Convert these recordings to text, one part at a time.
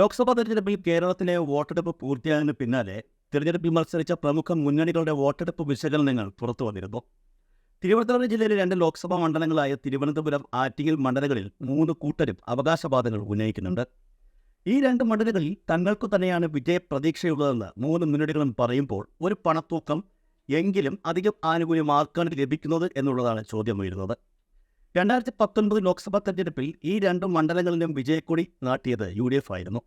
ലോക്സഭാ തെരഞ്ഞെടുപ്പിൽ കേരളത്തിലെ വോട്ടെടുപ്പ് പൂർത്തിയായതിനു പിന്നാലെ തിരഞ്ഞെടുപ്പിൽ മത്സരിച്ച പ്രമുഖ മുന്നണികളുടെ വോട്ടെടുപ്പ് വിശകലനങ്ങൾ പുറത്തു വന്നിരുന്നു. തിരുവനന്തപുരം ജില്ലയിലെ രണ്ട് ലോക്സഭാ മണ്ഡലങ്ങളായ തിരുവനന്തപുരം ആറ്റിങ്ങൽ മണ്ഡലങ്ങളിൽ മൂന്ന് കൂട്ടരും അവകാശവാദങ്ങൾ ഉന്നയിക്കുന്നുണ്ട്. ഈ രണ്ട് മണ്ഡലങ്ങളിൽ തങ്ങൾക്കു തന്നെയാണ് വിജയപ്രതീക്ഷയുള്ളതെന്ന് മൂന്ന് മുന്നണികളും പറയുമ്പോൾ ഒരു പണത്തൂക്കം എങ്കിലും അധികം ആനുകൂല്യം ആർക്കാണ് ലഭിക്കുന്നത് എന്നുള്ളതാണ് ചോദ്യം ഉയരുന്നത്. രണ്ടായിരത്തി പത്തൊൻപത് ലോക്സഭാ തെരഞ്ഞെടുപ്പിൽ ഈ രണ്ട് മണ്ഡലങ്ങളിലും വിജയക്കൊടി നാട്ടിയത് യു ഡി എഫ് ആയിരുന്നു.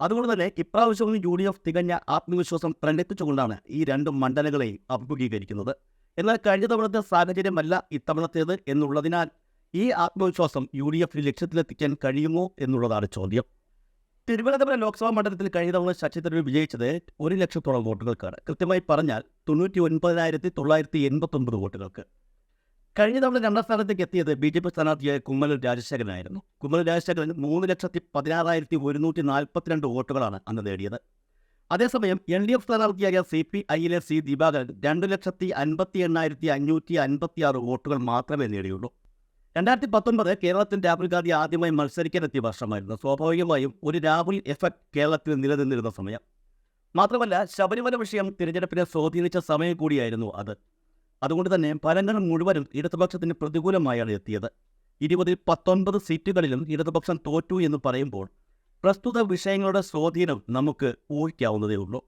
അതുകൊണ്ട് തന്നെ ഇപ്രാവശ്യവും യു ഡി എഫ് തികഞ്ഞ ആത്മവിശ്വാസം പ്രകടിപ്പിച്ചുകൊണ്ടാണ് ഈ രണ്ട് മണ്ഡലങ്ങളെയും അഭിമുഖീകരിക്കുന്നത്. എന്നാൽ കഴിഞ്ഞ തവണത്തെ സാഹചര്യമല്ല ഇത്തവണത്തേത് എന്നുള്ളതിനാൽ ഈ ആത്മവിശ്വാസം യു ഡി എഫിന് ലക്ഷ്യത്തിലെത്തിക്കാൻ കഴിയുമോ എന്നുള്ളതാണ് ചോദ്യം. തിരുവനന്തപുരം ലോക്സഭാ മണ്ഡലത്തിൽ കഴിഞ്ഞ തവണ ശശി തരൂർ വിജയിച്ചത് ഒരു ലക്ഷത്തോളം വോട്ടുകൾക്കാണ്. കൃത്യമായി പറഞ്ഞാൽ തൊണ്ണൂറ്റി ഒൻപതിനായിരത്തി തൊള്ളായിരത്തി എൺപത്തൊൻപത് വോട്ടുകൾക്ക്. കഴിഞ്ഞ തവണ രണ്ടാം സ്ഥാനത്തേക്ക് എത്തിയത് ബി ജെ പി സ്ഥാനാർത്ഥിയായ കുമ്മനം രാജശേഖരനായിരുന്നു. കുമ്മനം രാജശേഖരൻ മൂന്ന് ലക്ഷത്തി പതിനാറായിരത്തി ഒരുന്നൂറ്റി നാൽപ്പത്തിരണ്ട് വോട്ടുകളാണ് അന്ന് നേടിയത്. അതേസമയം എൽ ഡി എഫ് സ്ഥാനാർത്ഥിയായ സി പി ഐയിലെ സി ദിവാകരൻ രണ്ട് ലക്ഷത്തി അൻപത്തി എണ്ണായിരത്തി അഞ്ഞൂറ്റി അൻപത്തി ആറ് വോട്ടുകൾ മാത്രമേ നേടിയുള്ളൂ. രണ്ടായിരത്തി പത്തൊൻപത് കേരളത്തിൽ രാഹുൽ ഗാന്ധി ആദ്യമായി മത്സരിക്കാനെത്തിയ വർഷമായിരുന്നു. സ്വാഭാവികമായും ഒരു രാഹുൽ എഫക്ട് കേരളത്തിൽ നിലനിന്നിരുന്ന സമയം. മാത്രമല്ല ശബരിമല വിഷയം തിരഞ്ഞെടുപ്പിനെ സ്വാധീനിച്ച സമയം കൂടിയായിരുന്നു അത്. അതുകൊണ്ട് തന്നെ ഫലങ്ങൾ മുഴുവനും ഇടതുപക്ഷത്തിന് പ്രതികൂലമായാണ് എത്തിയത്. ഇരുപതിൽ പത്തൊൻപത് സീറ്റുകളിലും ഇടതുപക്ഷം തോറ്റു എന്ന് പറയുമ്പോൾ പ്രസ്തുത വിഷയങ്ങളുടെ സ്വാധീനം നമുക്ക് ഊഹിക്കാവുന്നതേ ഉള്ളൂ.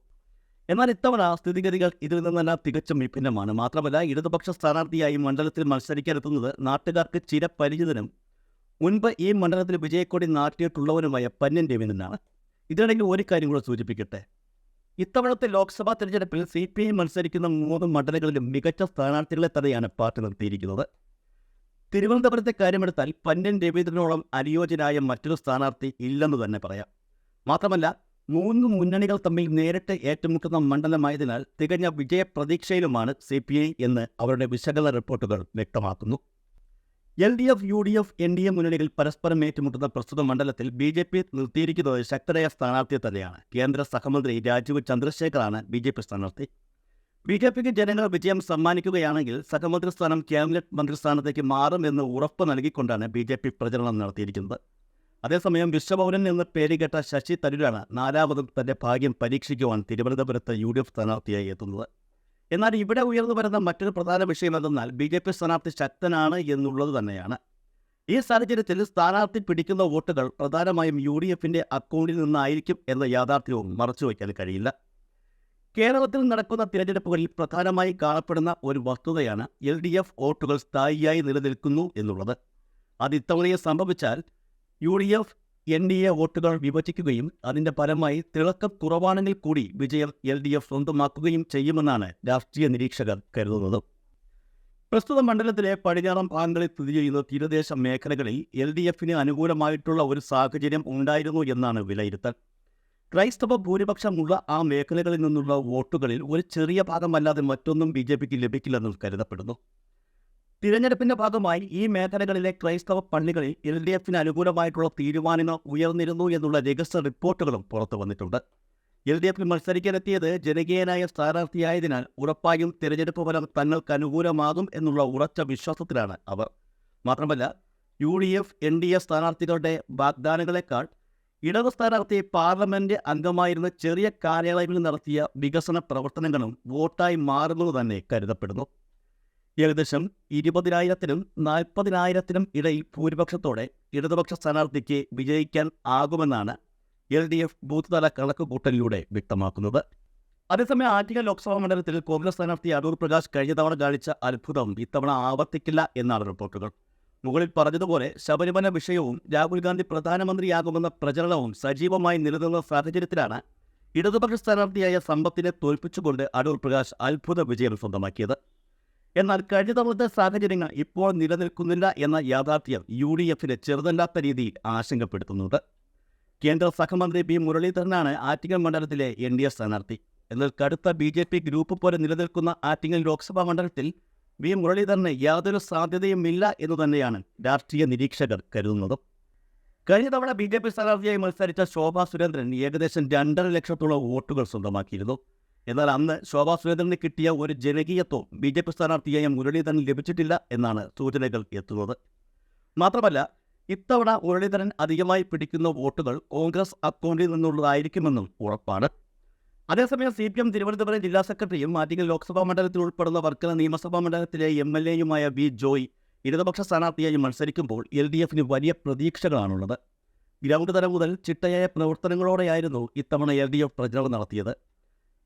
എന്നാൽ ഇത്തവണ സ്ഥിതിഗതികൾ ഇതിൽ നിന്നെല്ലാം തികച്ചും വിഭിന്നമാണ്. മാത്രമല്ല ഇടതുപക്ഷ സ്ഥാനാർത്ഥിയായി മണ്ഡലത്തിൽ മത്സരിക്കാനെത്തുന്നത് നാട്ടുകാർക്ക് ചിരപരിചിതനും മുൻപ് ഈ മണ്ഡലത്തിൽ വിജയക്കൊടി നാട്ടിയിട്ടുള്ളവനുമായ പന്യൻ രവീന്ദ്രനാണ്. ഇതിനിടയിൽ ഒരു കാര്യം കൂടെ സൂചിപ്പിക്കട്ടെ. ഇത്തവണത്തെ ലോക്സഭാ തെരഞ്ഞെടുപ്പിൽ സി പി ഐ മത്സരിക്കുന്ന മൂന്ന് മണ്ഡലങ്ങളിലും മികച്ച സ്ഥാനാർത്ഥികളെ തന്നെയാണ് പാർട്ടി നിർത്തിയിരിക്കുന്നത്. തിരുവനന്തപുരത്തെ കാര്യമെടുത്താൽ പന്നൻ രവീന്ദ്രനോളം അനുയോജ്യനായ മറ്റൊരു സ്ഥാനാർത്ഥി ഇല്ലെന്ന് തന്നെ പറയാം. മാത്രമല്ല മൂന്ന് മുന്നണികൾ തമ്മിൽ നേരിട്ട് ഏറ്റുമുട്ടുന്ന മണ്ഡലമായതിനാൽ തികഞ്ഞ വിജയപ്രതീക്ഷയിലുമാണ് സി പി ഐ എന്ന് അവരുടെ വിശകലന റിപ്പോർട്ടുകൾ വ്യക്തമാക്കുന്നു. L D F U D F N D A മുന്നണികൾ പരസ്പരം ഏറ്റുമുട്ടുന്ന പ്രസ്തുത മണ്ഡലത്തിൽ ബി ജെ പി നിർത്തിയിരിക്കുന്നത് ശക്തരായ സ്ഥാനാർത്ഥിയെ തന്നെയാണ്. കേന്ദ്ര സഹമന്ത്രി രാജീവ് ചന്ദ്രശേഖറാണ് ബി ജെ പി സ്ഥാനാർത്ഥി. ബി ജെ പിക്ക് ജനങ്ങൾ വിജയം സമ്മാനിക്കുകയാണെങ്കിൽ സഹമന്ത്രി സ്ഥാനം ക്യാബിനറ്റ് മന്ത്രിസ്ഥാനത്തേക്ക് മാറുമെന്ന് ഉറപ്പ് നൽകിക്കൊണ്ടാണ് ബി ജെ പി പ്രചരണം നടത്തിയിരിക്കുന്നത്. അതേസമയം വിശ്വഭവനിൽ നിന്ന് പേരുകേട്ട ശശി തരൂരാണ് നാലാമതും തന്റെ ഭാഗ്യം പരീക്ഷിക്കുവാൻ തിരുവനന്തപുരത്ത് യു ഡി എഫ് സ്ഥാനാർത്ഥിയായി എത്തുന്നത്. എന്നാൽ ഇവിടെ ഉയർന്നു വരുന്ന മറ്റൊരു പ്രധാന വിഷയം എന്തെന്നാൽ ബി ജെ പി സ്ഥാനാർത്ഥി ശക്തനാണ് എന്നുള്ളത് തന്നെയാണ്. ഈ സാഹചര്യത്തിൽ സ്ഥാനാർത്ഥി പിടിക്കുന്ന വോട്ടുകൾ പ്രധാനമായും യു ഡി എഫിന്റെ അക്കൗണ്ടിൽ നിന്നായിരിക്കും എന്ന യാഥാർത്ഥ്യവും മറച്ചുവെക്കാൻ കഴിയില്ല. കേരളത്തിൽ നടക്കുന്ന തിരഞ്ഞെടുപ്പുകളിൽ പ്രധാനമായി കാണപ്പെടുന്ന ഒരു വസ്തുതയാണ് എൽ ഡി എഫ് വോട്ടുകൾ സ്ഥായിയായി നിലനിൽക്കുന്നു എന്നുള്ളത്. അത് ഇത്തവണയെ സംഭവിച്ചാൽ U D F N D A വോട്ടുകൾ വിഭജിക്കുകയും അതിന്റെ ഫലമായി തിളക്കം കുറവാണെങ്കിൽ കൂടി വിജയം എൽ ഡി എഫ് സ്വന്തമാക്കുകയും ചെയ്യുമെന്നാണ് രാഷ്ട്രീയ നിരീക്ഷകർ കരുതുന്നത്. പ്രസ്തുത മണ്ഡലത്തിലെ പടിഞ്ഞാറൻ ഭാഗങ്ങളിൽ സ്ഥിതി ചെയ്യുന്ന തീരദേശ മേഖലകളിൽ എൽ ഡി എഫിന് അനുകൂലമായിട്ടുള്ള ഒരു സാഹചര്യം ഉണ്ടായിരുന്നു എന്നാണ് വിലയിരുത്തൽ. ക്രൈസ്തവ ഭൂരിപക്ഷമുള്ള ആ മേഖലകളിൽ നിന്നുള്ള വോട്ടുകളിൽ ഒരു ചെറിയ ഭാഗമല്ലാതെ മറ്റൊന്നും ബി ജെ പിക്ക് ലഭിക്കില്ലെന്നും കരുതപ്പെടുന്നു. തിരഞ്ഞെടുപ്പിന്റെ ഭാഗമായി ഈ മേഖലകളിലെ ക്രൈസ്തവ പള്ളികളിൽ എൽ ഡി എഫിന് അനുകൂലമായിട്ടുള്ള തീരുമാനങ്ങൾ ഉയർന്നിരുന്നു എന്നുള്ള രഹസ്യ റിപ്പോർട്ടുകളും പുറത്തു വന്നിട്ടുണ്ട്. എൽ ഡി എഫിൽ മത്സരിക്കാനെത്തിയത് ജനകീയനായ സ്ഥാനാർത്ഥിയായതിനാൽ ഉറപ്പായും തിരഞ്ഞെടുപ്പ് ഫലം തങ്ങൾക്ക് അനുകൂലമാകും എന്നുള്ള ഉറച്ച വിശ്വാസത്തിലാണ് അവർ. മാത്രമല്ല U D F N D A സ്ഥാനാർത്ഥികളുടെ വാഗ്ദാനങ്ങളെക്കാൾ ഇടത് സ്ഥാനാർത്ഥി പാർലമെന്റ് അംഗമായിരുന്ന ചെറിയ കാലയളവിൽ നടത്തിയ വികസന പ്രവർത്തനങ്ങളും വോട്ടായി മാറുന്നത് തന്നെ കരുതപ്പെടുന്നു. ഏകദേശം ഇരുപതിനായിരത്തിനും നാൽപ്പതിനായിരത്തിനും ഇടയിൽ ഭൂരിപക്ഷത്തോടെ ഇടതുപക്ഷ സ്ഥാനാർത്ഥിക്ക് വിജയിക്കാൻ ആകുമെന്നാണ് എൽ ഡി എഫ് ബൂത്ത് തല കണക്കുകൂട്ടലിലൂടെ വ്യക്തമാക്കുന്നത്. അതേസമയം ആറ്റിങ്ങൽ ലോക്സഭാ മണ്ഡലത്തിൽ കോൺഗ്രസ് സ്ഥാനാർത്ഥി അടൂർ പ്രകാശ് കഴിഞ്ഞ തവണ കാണിച്ച അത്ഭുതം ഇത്തവണ ആവർത്തിക്കില്ല എന്നാണ് റിപ്പോർട്ടുകൾ. മുകളിൽ പറഞ്ഞതുപോലെ ശബരിമല വിഷയവും രാഹുൽ ഗാന്ധി പ്രധാനമന്ത്രിയാകുമെന്ന പ്രചരണവും സജീവമായി നിലനിന്ന സാഹചര്യത്തിലാണ് ഇടതുപക്ഷ സ്ഥാനാർത്ഥിയായ സമ്പത്തിനെ തോൽപ്പിച്ചുകൊണ്ട് അടൂർ പ്രകാശ് അത്ഭുത വിജയം സ്വന്തമാക്കിയത്. എന്നാൽ കഴിഞ്ഞ തവണത്തെ സാഹചര്യങ്ങൾ ഇപ്പോൾ നിലനിൽക്കുന്നില്ല എന്ന യാഥാർത്ഥ്യം യു ഡി എഫിന് ചെറുതല്ലാത്ത രീതിയിൽ ആശങ്കപ്പെടുത്തുന്നുണ്ട്. കേന്ദ്ര സഹമന്ത്രി പി മുരളീധരനാണ് ആറ്റിങ്ങൽ മണ്ഡലത്തിലെ എൻ ഡി എ സ്ഥാനാർത്ഥി. എന്നാൽ കടുത്ത ബി ജെ പി ഗ്രൂപ്പ് പോലെ നിലനിൽക്കുന്ന ആറ്റിങ്ങൽ ലോക്സഭാ മണ്ഡലത്തിൽ വി മുരളീധരന് യാതൊരു സാധ്യതയുമില്ല എന്ന് തന്നെയാണ് രാഷ്ട്രീയ നിരീക്ഷകർ കരുതുന്നത്. കഴിഞ്ഞ തവണ ബി ജെ പി സ്ഥാനാർത്ഥിയായി മത്സരിച്ച ശോഭാ സുരേന്ദ്രൻ ഏകദേശം രണ്ടര ലക്ഷത്തോളം വോട്ടുകൾ സ്വന്തമാക്കിയിരുന്നു. എന്നാൽ അന്ന് ശോഭാ സുരേന്ദ്രന് കിട്ടിയ ഒരു ജനകീയത്വം ബി ജെ പി സ്ഥാനാർത്ഥിയായ മുരളീധരൻ ലഭിച്ചിട്ടില്ല എന്നാണ് സൂചനകൾ എത്തുന്നത്. മാത്രമല്ല ഇത്തവണ മുരളീധരൻ അധികമായി പിടിക്കുന്ന വോട്ടുകൾ കോൺഗ്രസ് അക്കൗണ്ടിൽ നിന്നുള്ളതായിരിക്കുമെന്നും ഉറപ്പാണ്. അതേസമയം സി പി എം തിരുവനന്തപുരം ജില്ലാ സെക്രട്ടറിയും ആറ്റിങ്ങൽ ലോക്സഭാ മണ്ഡലത്തിൽ ഉൾപ്പെടുന്ന വർക്കല നിയമസഭാ മണ്ഡലത്തിലെ എം എൽ എയുമായ വി ജോയ് ഇടതുപക്ഷ സ്ഥാനാർത്ഥിയായി മത്സരിക്കുമ്പോൾ എൽ ഡി എഫിന് വലിയ പ്രതീക്ഷകളാണുള്ളത്. ഗ്രൗണ്ട് തലം മുതൽ ചിട്ടയായ പ്രവർത്തനങ്ങളോടെയായിരുന്നു ഇത്തവണ എൽ ഡി എഫ് പ്രചരണം നടത്തിയത്.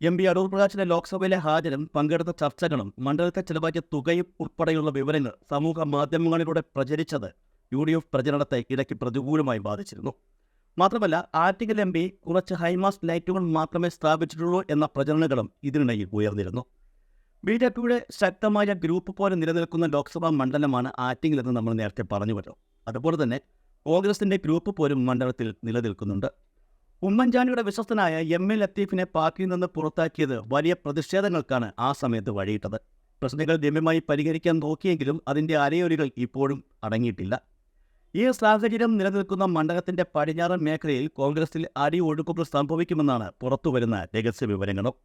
എം പി അടൂർ പ്രകാശിന്റെ ലോക്സഭയിലെ ഹാജരും പങ്കെടുത്ത ചർച്ചകളും മണ്ഡലത്തെ ചെലവാക്കിയ തുകയും ഉൾപ്പെടെയുള്ള വിവരങ്ങൾ സമൂഹ മാധ്യമങ്ങളിലൂടെ പ്രചരിച്ചത് യു ഡി എഫ് പ്രചരണത്തെ ഇടയ്ക്ക് പ്രതികൂലമായി ബാധിച്ചിരുന്നു. മാത്രമല്ല ആറ്റിങ്ങൽ എം പി കുറച്ച് ഹൈമാസ്റ്റ് ലൈറ്റുകൾ മാത്രമേ സ്ഥാപിച്ചിട്ടുള്ളൂ എന്ന പ്രചരണങ്ങളും ഇതിനിടയിൽ ഉയർന്നിരുന്നു. ബി ജെ പിയുടെ ശക്തമായ ഗ്രൂപ്പ് പോലെ നിലനിൽക്കുന്ന ലോക്സഭാ മണ്ഡലമാണ് ആറ്റിങ്ങൽ എന്ന് നമ്മൾ നേരത്തെ പറഞ്ഞു പറഞ്ഞുവല്ലോ. അതുപോലെ തന്നെ കോൺഗ്രസിന്റെ ഗ്രൂപ്പ് പോലും മണ്ഡലത്തിൽ നിലനിൽക്കുന്നുണ്ട്. ഉമ്മൻചാണ്ടിയുടെ വിശ്വസ്തനായ എം എൽ ലത്തീഫിനെ പാർട്ടിയിൽ നിന്ന് പുറത്താക്കിയത് വലിയ പ്രതിഷേധങ്ങൾക്കാണ് ആ സമയത്ത് വഴിയിട്ടത്. പ്രശ്നങ്ങൾ രമ്യമായി പരിഹരിക്കാൻ നോക്കിയെങ്കിലും അതിന്റെ അരയൊലികൾ ഇപ്പോഴും അടങ്ങിയിട്ടില്ല. ഈ സാഹചര്യം നിലനിൽക്കുന്ന മണ്ഡലത്തിന്റെ പടിഞ്ഞാറൻ മേഖലയിൽ കോൺഗ്രസിൽ അടിയൊഴുക്കുകൾ സംഭവിക്കുമെന്നാണ് പുറത്തുവരുന്ന രഹസ്യ വിവരങ്ങളും.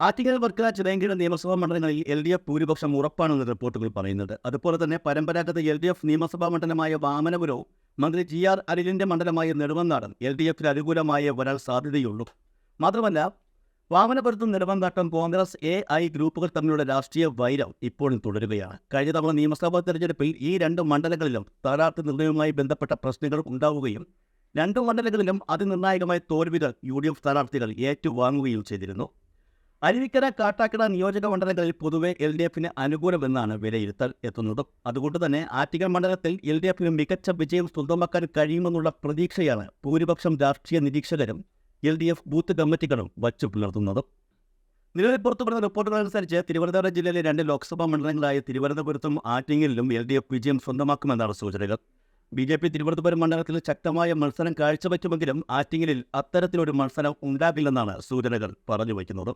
ആറ്റിങ്ങൽ വർക്കല ചിറയൻകീഴ് നിയമസഭാ മണ്ഡലങ്ങളിൽ എൽ ഡി എഫ് ഭൂരിപക്ഷം ഉറപ്പാണെന്ന് റിപ്പോർട്ടുകൾ പറയുന്നത് അതുപോലെ തന്നെ പരമ്പരാഗത എൽ ഡി എഫ് നിയമസഭാ മണ്ഡലമായ വാമനപുരവും മന്ത്രി ജി ആർ അനിലിന്റെ മണ്ഡലമായ നെടുമങ്ങാടും എൽ ഡി എഫിന് അനുകൂലമായി വരാൻ സാധ്യതയുള്ളൂ. മാത്രമല്ല വാമനപുരത്തും നെടുമങ്ങാട്ടും കോൺഗ്രസ് എ ഐ ഗ്രൂപ്പുകൾ തമ്മിലുള്ള രാഷ്ട്രീയ വൈരം ഇപ്പോഴും തുടരുകയാണ്. കഴിഞ്ഞ തവണ നിയമസഭാ തെരഞ്ഞെടുപ്പിൽ ഈ രണ്ട് മണ്ഡലങ്ങളിലും സ്ഥാനാർത്ഥി നിർണയവുമായി ബന്ധപ്പെട്ട പ്രശ്നങ്ങൾ ഉണ്ടാവുകയും രണ്ട് മണ്ഡലങ്ങളിലും അതിനിർണായകമായ തോൽവികൾ യു ഡി എഫ് സ്ഥാനാർത്ഥികൾ ഏറ്റുവാങ്ങുകയും ചെയ്തിരുന്നു. അരുവിക്കര കാട്ടാക്കട നിയോജക മണ്ഡലങ്ങളിൽ പൊതുവെ എൽ ഡി എഫിന് അനുകൂലമെന്നാണ് വിലയിരുത്തൽ എത്തുന്നത്. അതുകൊണ്ട് തന്നെ ആറ്റിക്കൽ മണ്ഡലത്തിൽ എൽ ഡി എഫിന് മികച്ച വിജയം സ്വന്തമാക്കാൻ കഴിയുമെന്നുള്ള പ്രതീക്ഷയാണ് ഭൂരിപക്ഷം രാഷ്ട്രീയ നിരീക്ഷകരും എൽ ഡി എഫ് ബൂത്ത് കമ്മിറ്റികളും വച്ചു പുലർത്തുന്നത്. നിലവിൽ പുറത്തുവരുന്ന റിപ്പോർട്ടുകൾ അനുസരിച്ച് തിരുവനന്തപുരം ജില്ലയിലെ രണ്ട് ലോക്സഭാ മണ്ഡലങ്ങളായ തിരുവനന്തപുരത്തും ആറ്റിങ്ങലിലും എൽ ഡി എഫ് വിജയം സ്വന്തമാക്കുമെന്നാണ് സൂചനകൾ. ബി ജെ പി തിരുവനന്തപുരം മണ്ഡലത്തിൽ ശക്തമായ മത്സരം കാഴ്ചവെക്കുമെങ്കിലും ആറ്റിങ്ങലിൽ അത്തരത്തിലൊരു മത്സരം ഉണ്ടാകില്ലെന്നാണ് സൂചനകൾ പറഞ്ഞു വയ്ക്കുന്നത്.